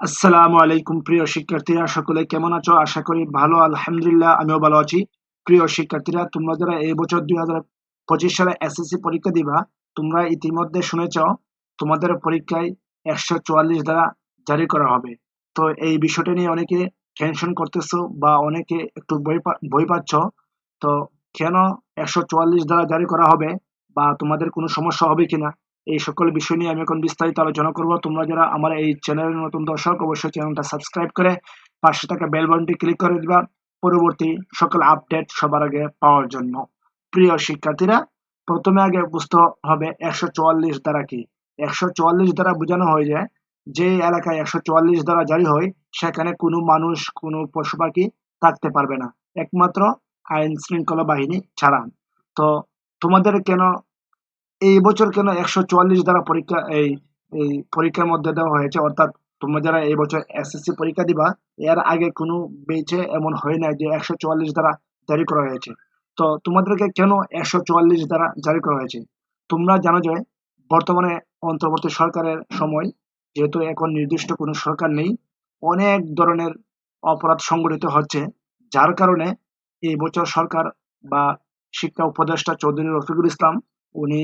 আসসালামু আলাইকুম, প্রিয় শিক্ষার্থীরা। সকলে কেমন আছো? আশা করি ভালো, আলহামদুলিল্লাহ, আমিও ভালো আছি। প্রিয় শিক্ষার্থীরা, তোমরা যারা এই বছর দুই হাজার পঁচিশ সালে এসএসসি পরীক্ষা দিবা, তোমরা ইতিমধ্যে শুনেছ, তোমাদের পরীক্ষায় একশো চুয়াল্লিশ দ্বারা জারি করা হবে। তো এই বিষয়টা নিয়ে অনেকে টেনশন করতেছো বা অনেকে একটু বই পাচ্ছ। তো কেন একশো চুয়াল্লিশ দ্বারা জারি করা হবে বা তোমাদের কোনো সমস্যা হবে কিনা? এই সকল বিষয় নিয়ে আমি এখন বিস্তারিত আলোচনা করব। তোমরা যারা আমার এই চ্যানেলের নতুন দর্শক, অবশ্যই চ্যানেলটা সাবস্ক্রাইব করে পাশে থাকা বেল বাটনটি ক্লিক করে দিবা। পরবর্তী সকল আপডেট সবার আগে পাওয়ার জন্য। প্রিয় শিক্ষার্থীরা, প্রথমে আগে বুঝতে হবে একশো চুয়াল্লিশ দ্বারা কি? একশো চুয়াল্লিশ দ্বারা বোঝানো হয় যে যে এলাকায় একশো চুয়াল্লিশ দ্বারা জারি হয়, সেখানে কোনো মানুষ, কোনো পশু পাখি থাকতে পারবে না। একমাত্র আইন শৃঙ্খলা বাহিনী ছাড়া। তো তোমাদের কেন এই বছর কেন একশো চুয়াল্লিশ দ্বারা পরীক্ষা, এই এই পরীক্ষার মধ্যে দেওয়া হয়েছে? অর্থাৎ তোমরা যারা এই বছর এসএসসি পরীক্ষা দিবা, এর আগে কোনো বেচে এমন হয় নাই যে একশো চুয়াল্লিশ দ্বারা জারি করা হয়েছে। তো তোমাদেরকে কেন একশো চুয়াল্লিশ দ্বারা জারি করা হয়েছে? তোমরা জানো যে বর্তমানে অন্তর্বর্তী সরকারের সময় যেহেতু এখন নির্দিষ্ট কোনো সরকার নেই, অনেক ধরনের অপরাধ সংগঠিত হচ্ছে, যার কারণে এই বছর সরকার বা শিক্ষা উপদেষ্টা চৌধুরী রফিকুল ইসলাম, উনি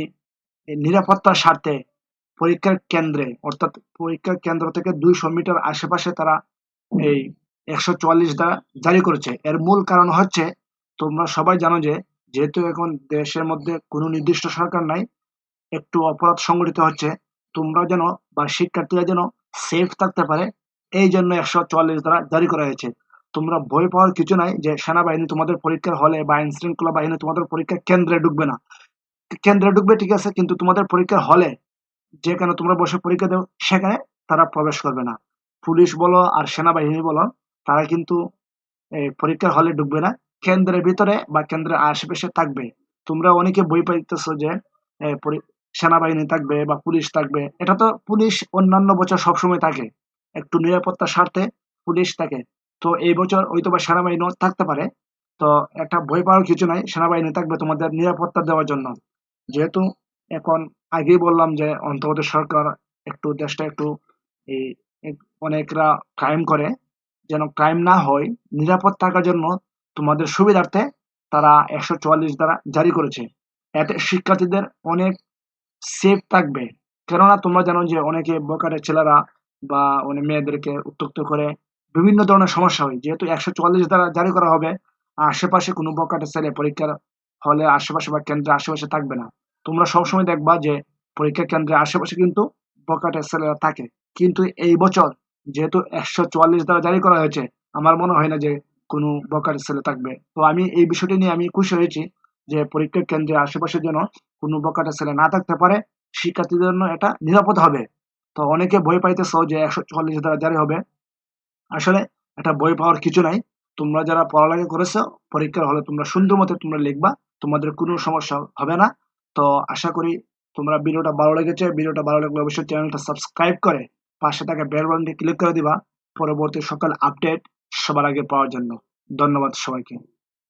নিরাপত্তার স্বার্থে পরীক্ষার কেন্দ্রে, অর্থাৎ পরীক্ষার কেন্দ্র থেকে দুইশো মিটার আশেপাশে তারা এই একশো চুয়াল্লিশ দ্বারা জারি করেছে। এর মূল কারণ হচ্ছে, তোমরা সবাই জানো যে, যেহেতু এখন দেশের মধ্যে কোনো নির্দিষ্ট সরকার নাই, একটু অপরাধ সংগঠিত হচ্ছে, তোমরা যেন বা শিক্ষার্থীরা যেন সেফ থাকতে পারে, এই জন্য একশো চুয়াল্লিশ দ্বারা জারি করা হয়েছে। তোমরা ভয় পাওয়ার কিছু নাই যে, সেনাবাহিনী তোমাদের পরীক্ষার হলে বা আইন শৃঙ্খলা বাহিনী তোমাদের পরীক্ষার কেন্দ্রে ঢুকবে না। কেন্দ্রে ঢুকবে, ঠিক আছে? কিন্তু তোমাদের পরীক্ষার হলে যেখানে তোমরা বসে পরীক্ষা দেও, সেখানে তারা প্রবেশ করবে না। পুলিশ বলো আর সেনাবাহিনী বলো, তারা কিন্তু এই পরীক্ষার হলে ঢুকবে না। কেন্দ্রের ভিতরে বা কেন্দ্রের আশেপাশে থাকবে। তোমরা অনেকে বই পাইতেছো যে সেনাবাহিনী থাকবে বা পুলিশ থাকবে। এটা তো পুলিশ অন্যান্য বছর সবসময় থাকে। একটু নিরাপত্তার স্বার্থে পুলিশ থাকে। তো এই বছর হয়তো বা সেনাবাহিনীও থাকতে পারে। তো একটা ভয় পাওয়ার কিছু নাই, সেনাবাহিনী থাকবে তোমাদের নিরাপত্তা দেওয়ার জন্য। যেহেতু এখন আগেই বললাম যে অন্তর্গত সরকার একটু দেশটা একটু এই অনেকরা ক্রাইম করে, যেন ক্রাইম না হয়, নিরাপদ থাকার জন্য তোমাদের সুবিধার্থে তারা একশো চুয়াল্লিশ দ্বারা জারি করেছে। এতে শিক্ষার্থীদের অনেক সেফ থাকবে। কেননা তোমরা জানো যে অনেকে বকাটে ছেলেরা বা অনেক মেয়েদেরকে উত্তক্ত করে বিভিন্ন ধরনের সমস্যা হয়। যেহেতু একশো চুয়াল্লিশ দ্বারা জারি করা হবে আশেপাশে কোনো বকাটে ছেলে পরীক্ষার হলে আশেপাশে বা কেন্দ্রের আশেপাশে থাকবে না। তোমরা সবসময় দেখবা যে পরীক্ষা কেন্দ্রের আশেপাশে কিন্তু বকাটে ছেলেরা থাকে। কিন্তু এই বছর যেহেতু একশো চুয়াল্লিশ দ্বারা জারি করা হয়েছে, আমার মনে হয় না যে কোনো বকাটে ছেলে থাকবে। তো আমি এই বিষয়টি নিয়ে আমি খুশি হয়েছি যে পরীক্ষা কেন্দ্রের আশেপাশে যেন কোনো বকাটে ছেলে না থাকতে পারে, শিক্ষার্থীদের জন্য এটা নিরাপদ হবে। তো অনেকে ভয় পাইতেছো যে একশো চুয়াল্লিশ দ্বারা জারি হবে। আসলে এটা বই পাওয়ার কিছু নাই। তোমরা যারা পড়ালেখা করেছ, পরীক্ষার হলে তোমরা সুন্দর মতো তোমরা লিখবা। তোমাদের কোনো সমস্যা হবে না। তো আশা করি তোমরা ভিডিওটা ভালো লেগেছে। ভিডিওটা ভালো লাগলে অবশ্যই চ্যানেলটা সাবস্ক্রাইব করে পাশে থাকা বেল বাটনটি ক্লিক করে দিবা। পরবর্তী সকল আপডেট সবার আগে পাওয়ার জন্য। ধন্যবাদ সবাইকে।